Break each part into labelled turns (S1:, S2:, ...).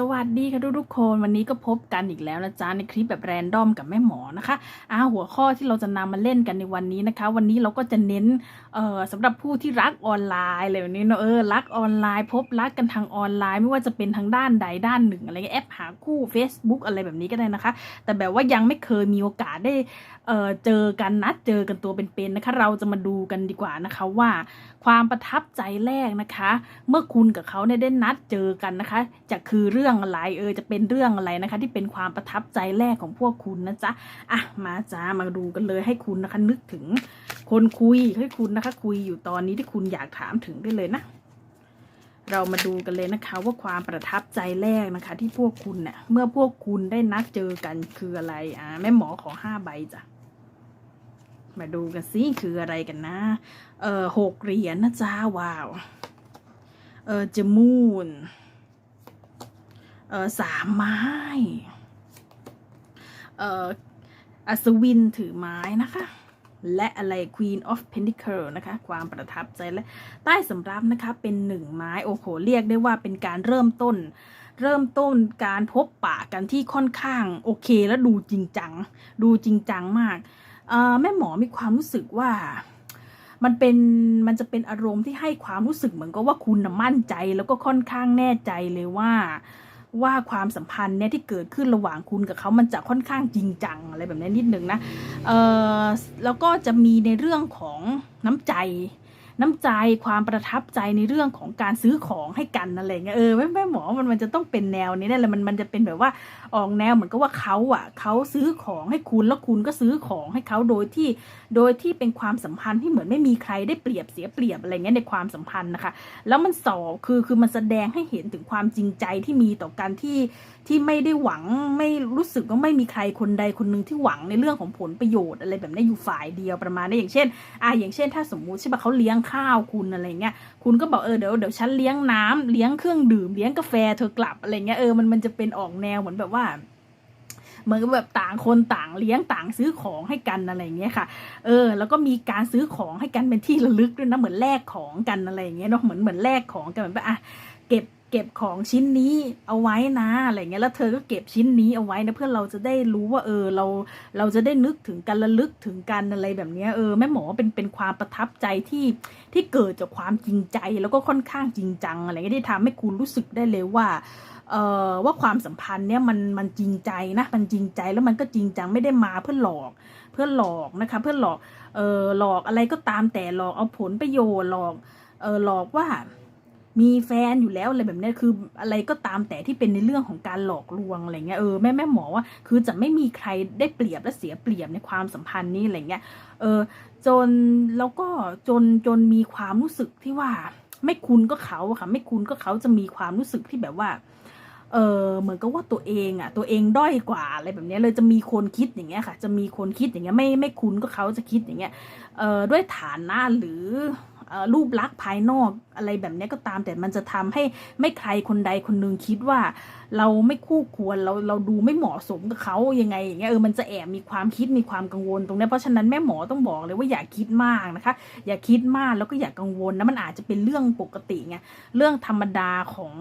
S1: สวัสดีค่ะทุกทุกๆคนวันนี้ก็พบกันอีกแล้วนะจ๊ะในคลิปแบบแรนดอมกับแม่หมอนะคะอ่าหัวข้อที่เราจะนำมาเล่นกันในวันนี้นะคะ วันนี้เราก็จะเน้นเอ่อสำหรับผู้ที่รักออนไลน์อะไรแบบนี้เนอะเออรักออนไลน์ พบรักกันทางออนไลน์ ไม่ว่าจะเป็นทางด้านใดด้านหนึ่งอะไรแอปหาคู่ Facebook อะไรแบบนี้ก็ได้นะคะ แต่แบบว่ายังไม่เคยมีโอกาสได้ เอ่อเจอกันนัดเจอกันตัวเป็นๆนะคะ เราจะมาดูกันดีกว่านะคะว่าความประทับใจแรกนะคะ เมื่อคุณกับเขาเนี่ยได้นัดเจอกันนะคะ จะคือเรื่องอะไรเออจะเป็นเรื่องอะไรนะคะ ที่เป็นความประทับใจแรกของพวกคุณนะจ๊ะอะมาจ้ามาดูกันเลยให้คุณนะคะ นึกถึงคนคุยให้คุณนะคะ คุยอยู่ตอนนี้ที่คุณอยากถามถึงได้เลยนะ เรามาดูกันเลยนะคะ ว่าความประทับใจแรกนะคะ ที่พวกคุณเนี่ยเมื่อพวกคุณได้นัดเจอกันคืออะไรอ่าแม่หมอขอห้าใบจ้ะ มาดูกันสิคืออะไรกันนะ เออหกเหรียญนะจ้าว้าว เออจมูนเออสามไม้ เอออัศวินถือไม้นะคะ และอะไร Queen of Pentacle นะคะ ความประทับใจและใต้สำรับนะคะเป็นหนึ่งไม้ โอ้โห เรียกได้ว่าเป็นการเริ่มต้นเริ่มต้นการพบปะกันที่ค่อนข้างโอเคแล้วดูจริงจัง ดูจริงจังมาก แม่หมอมีความรู้สึกว่ามันเป็นมันจะเป็นอารมณ์ที่ให้ความรู้สึกเหมือนกับว่าคุณมั่นใจ แล้วก็ค่อนข้างแน่ใจเลยว่า ว่าความสัมพันธ์เนี่ยที่เกิดขึ้นระหว่างคุณกับเขามันจะค่อนข้างจริงจังอะไรแบบนี้นิดนึงนะเออแล้วก็จะมีในเรื่องของน้ำใจ น้ำใจความประทับใจในเรื่องของการซื้อของให้กันอะไรเงี้ยเออแม่แม่หมอมันมันจะต้องเป็นแนวนี้แน่เลยมันมันจะเป็นแบบว่าออกแนวเหมือนกับว่าเขาอะเขาซื้อของให้คุณแล้วคุณก็ซื้อของให้เขาโดยที่โดยที่เป็นความสัมพันธ์ที่เหมือนไม่มีใครได้เปรียบเสียเปรียบอะไรเงี้ยในความสัมพันธ์นะคะ แล้วมันสอบคือคือมันแสดงให้เห็นถึงความจริงใจที่มีต่อกันที่ที่ไม่ได้หวังไม่รู้สึกว่าไม่มีใครคนใดคนหนึ่งที่หวังในเรื่องของผลประโยชน์อะไรแบบนี้อยู่ฝ่ายเดียวประมาณนี้อย่างเช่นอ่าอย่างเช่น ถ้าสมมุติใช่ปะเขาเลี้ยงข้าวคุณอะไรเงี้ยคุณก็บอกเออเดี๋ยวเดี๋ยวฉันเลี้ยงน้ำเลี้ยงเครื่องดื่มเลี้ยงกาแฟเธอกลับอะไรเงี้ยเออมันมันจะเป็นออกแนวเหมือนแบบว่าเหมือนกับแบบต่างคนต่างเลี้ยงต่างซื้อของให้กันอะไรเงี้ยค่ะ เออ แล้วก็มีการซื้อของให้กันเป็นที่ระลึกด้วยนะเหมือนแลกของกันอะไรเงี้ยเนาะเหมือนเหมือนแลกของกันเหมือนแบบอะเก็บ เก็บของชิ้นนี้เอาไว้นะอะไรเงี้ยแล้วเธอก็เก็บชิ้นนี้เอาไว้นะเพื่อเราจะได้รู้ว่าเออเราเราจะได้นึกถึงกันระลึกถึงกันอะไรแบบเนี้ยเออแม่หมอเป็นเป็นความประทับใจที่ที่เกิดจากความจริงใจแล้วก็ค่อนข้างจริงจังอะไรเงี้ยที่ทำให้คุณรู้สึกได้เลยว่าเอ่อว่าความสัมพันธ์เนี่ยมันมันจริงใจนะมันจริงใจแล้วมันก็จริงจังไม่ได้มาเพื่อหลอกเพื่อหลอกนะคะเพื่อหลอกเออหลอกอะไรก็ตามแต่หลอกเอาผลประโยชน์หลอกเออหลอกว่า มีแฟนอยู่แล้วอะไรแบบนี้คืออะไรก็ตามแต่ที่เป็นในเรื่องของการหลอกลวงอะไรเงี้ยเออแม่แม่หมอว่าคือจะไม่มีใครได้เปรียบและเสียเปรียบในความสัมพันธ์นี้อะไรเงี้ยเออจนแล้วก็จนจนมีความรู้สึกที่ว่า ไม่คุณก็เขาค่ะไม่คุณก็เขาจะมีความรู้สึกที่แบบว่าเออเหมือนกับว่าตัวเองอะ ตัวเองด้อยกว่าอะไรแบบนี้เลยจะมีคนคิดอย่างเงี้ยค่ะ จะมีคนคิดอย่างเงี้ยไม่ไม่คุ้นก็เขาจะคิดอย่างเงี้ยเออด้วยฐานะหรือ รูปลักษณ์ภายนอกอะไรแบบนี้ก็ตาม แต่มันจะทำให้ไม่ใครคนใดคนหนึ่งคิดว่า เราไม่คู่ควรเราเราดูไม่เหมาะสมกับเขายังไงอย่างเงี้ยเออมันจะแอบมีความคิดมีความกังวลตรงนี้เพราะฉะนั้นแม่หมอต้องบอกเลยว่าอย่าคิดมากนะคะ อย่าคิดมากแล้วก็อย่ากังวลนะมันอาจจะเป็นเรื่องปกติไงเรื่องธรรมดาของ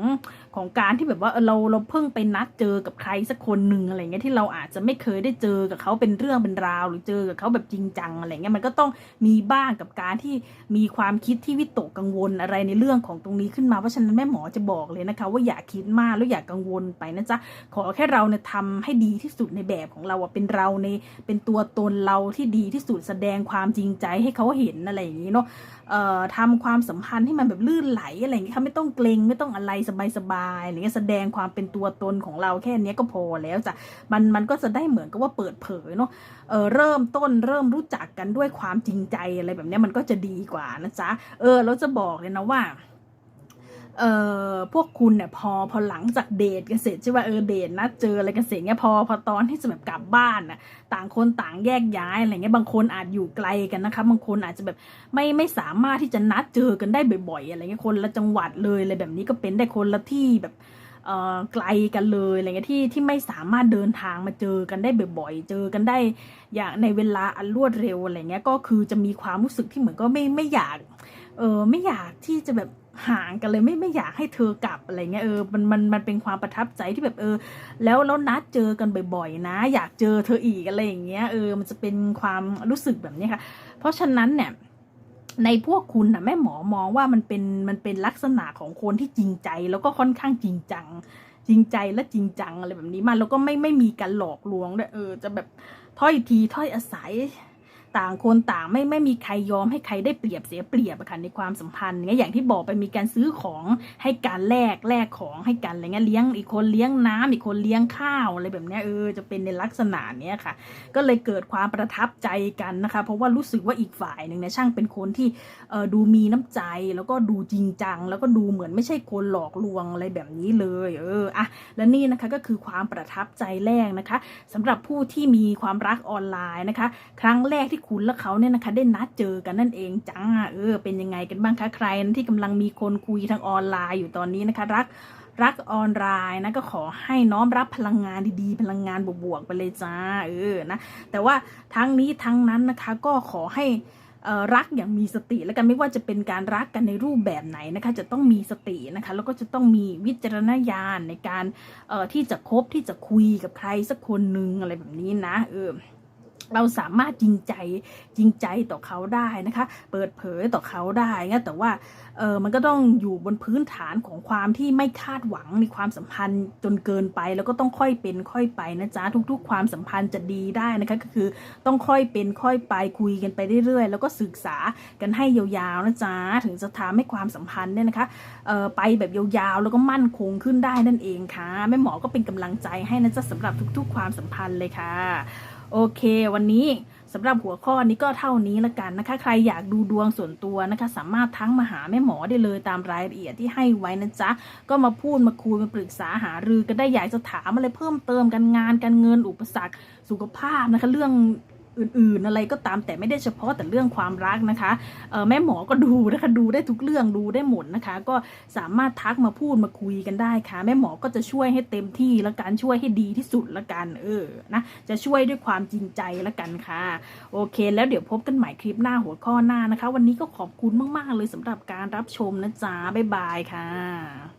S1: ของการที่แบบว่าเออเราเราเพิ่งไปนัดเจอกับใครสักคนหนึ่งอะไรเงี้ยที่เราอาจจะไม่เคยได้เจอกับเขาเป็นเรื่องเป็นราว หรือเจอกับเขาแบบจริงจังอะไรเงี้ยมันก็ต้องมีบ้างกับการที่มีความคิดที่วิตกกังวลอะไรในเรื่องของตรงนี้ขึ้นมาเพราะฉะนั้นแม่หมอจะบอกเลยนะคะ ว่าอย่าคิดมากแล้วอย่ากังวลไปนะจ๊ะขอแค่เราเนี่ยทำให้ดีที่สุดในแบบของเราอะเป็นเราในเป็นตัวตนเราที่ดีที่สุดแสดงความจริงใจให้เขาเห็นอะไรอย่างนี้เนาะเอ่อทำความสัมพันธ์ให้มันแบบลื่นไหลอะไรอย่างเงี้ยค่ะไม่ต้องเกรงไม่ต้องอะไรสบายๆอะไรเงี้ยแสดงความเป็นตัวตนของเราแค่นี้ก็พอแล้วจ้ะมันมันก็จะได้เหมือนกับว่าเปิดเผยเนาะ เออเริ่มต้นเริ่มรู้จักกันด้วยความจริงใจอะไรแบบนี้มันก็จะดีกว่านะจ๊ะเออเราจะบอกเลยนะว่าเอ่อพวกคุณเนี่ยพอพอหลังจากเดทกันเสร็จใช่ป่ะเออเดทนัดเจออะไรกันเสร็จเงี้ยพอพอตอนที่จะแบบกลับบ้านน่ะต่างคนต่างแยกย้ายอะไรเงี้ยบางคนอาจอยู่ไกลกันนะคะบางคนอาจจะแบบไม่ไม่สามารถที่จะนัดเจอกันได้บ่อยๆอะไรเงี้ยคนละจังหวัดเลยอะไรแบบนี้ก็เป็นได้คนละที่แบบ ไกลกันเลยอะไรเงี้ยที่ที่ไม่สามารถเดินทางมาเจอกันได้บ่อยๆ เจอกันได้อย่างในเวลาอันรวดเร็วอะไรเงี้ยก็คือจะมีความรู้สึกที่เหมือนก็ไม่ไม่อยากเออไม่อยากที่จะแบบห่างกันเลยไม่ไม่อยากให้เธอกลับอะไรเงี้ยเออมันมันมันเป็นความประทับใจที่แบบเออ แล้วแล้วนัดเจอกันบ่อยๆ นะ อยากเจอเธออีกอะไรอย่างเงี้ยเออมันจะเป็นความรู้สึกแบบนี้ค่ะ เพราะฉะนั้นเนี่ย ในพวกคุณนะแม่หมอมองว่ามันเป็นมันเป็นลักษณะของคนที่จริงใจ แล้วก็ค่อนข้างจริงจัง จริงใจและจริงจังอะไรแบบนี้มาแล้วก็ไม่ไม่มีการหลอกลวงด้วยเออ จะแบบถ้อยทีถ้อยอาศัย ต่างคนต่างไม่ไม่มีใครยอมให้ใครได้เปรียบเสียเปรียบอะค่ะในความสัมพันธ์เงี้ยอย่างที่บอกไปมีการซื้อของให้การแลกแลกของให้กันอะไรเงี้ยเลี้ยงอีกคนเลี้ยงน้ำอีกคนเลี้ยงข้าวอะไรแบบเนี้ยเออจะเป็นในลักษณะเนี้ยค่ะ ก็เลยเกิดความประทับใจกันนะคะ เพราะว่ารู้สึกว่าอีกฝ่ายหนึ่งเนี่ยช่างเป็นคนที่เออดูมีน้ำใจแล้วก็ดูจริงจัง แล้วก็ดูเหมือนไม่ใช่คนหลอกลวงอะไรแบบนี้เลยเอออะและนี่นะคะก็คือความประทับใจแรกนะคะสำหรับผู้ที่มีความรักออนไลน์นะคะ ครั้งแรกที่คุณและเขาเนี่ยนะคะได้นัดเจอกันนั่นเองจ้าเออ เป็นยังไงกันบ้างคะใครที่กำลังมีคนคุยทางออนไลน์อยู่ตอนนี้นะคะ รักรักออนไลน์นะก็ขอให้น้อมรับพลังงานดีๆ พลังงานบวกๆไปเลยจ้าเออนะแต่ว่าทั้งนี้ทั้งนั้นนะคะก็ขอให้ออรักอย่างมีสติแล้วกันไม่ว่าจะเป็นการรักกันในรูปแบบไหนนะคะ จะต้องมีสตินะคะ แล้วก็จะต้องมีวิจารณญาณในการออที่จะคบที่จะคุยกับใครสักคนหนึ่งอะไรแบบนี้นะเออ เราสามารถจริงใจจริงใจต่อเขาได้นะคะ เปิดเผยต่อเขาได้นะแต่ว่าเออมันก็ต้องอยู่บนพื้นฐานของความที่ไม่คาดหวังในความสัมพันธ์จนเกินไป แล้วก็ต้องค่อยเป็นค่อยไปนะจ๊ะทุก ๆ ความสัมพันธ์จะดีได้นะคะก็คือต้องค่อยเป็นค่อยไปคุยกันไปเรื่อยๆ แล้วก็ศึกษากันให้ยาวๆนะจ๊ะถึงจะทำให้ความสัมพันธ์เนี่ยนะคะเออไปแบบยาวๆแล้วก็มั่นคงขึ้นได้นั่นเองค่ะแม่หมอก็เป็นกำลังใจให้นะจ๊ะสำหรับทุก ๆ ความสัมพันธ์เลยค่ะ โอเค วันนี้สำหรับหัวข้อนี้ก็เท่านี้ละกันนะคะ ใครอยากดูดวงส่วนตัวนะคะ สามารถทั้งมาหาแม่หมอได้เลยตามรายละเอียดที่ให้ไว้นะจ๊ะ ก็มาพูดมาคุยมาปรึกษาหารือกันได้อยากจะถามอะไรเพิ่มเติมกันงานการเงินอุปสรรค สุขภาพนะคะ เรื่อง อื่นๆ อะไรก็ตามแต่ไม่ได้เฉพาะแต่เรื่องความรักนะคะแม่หมอก็ดูนะคะดูได้ทุกเรื่องดูได้หมดนะคะ ก็สามารถทักมาพูดมาคุยกันได้ค่ะ แม่หมอก็จะช่วยให้เต็มที่และการช่วยให้ดีที่สุดละกันเออนะจะช่วยด้วยความจริงใจละกันค่ะ โอเค แล้วเดี๋ยวพบกันใหม่คลิปหน้าหัวข้อหน้านะคะ วันนี้ก็ขอบคุณมากๆเลยสำหรับการรับชมนะจ๊ะบ๊ายบายค่ะ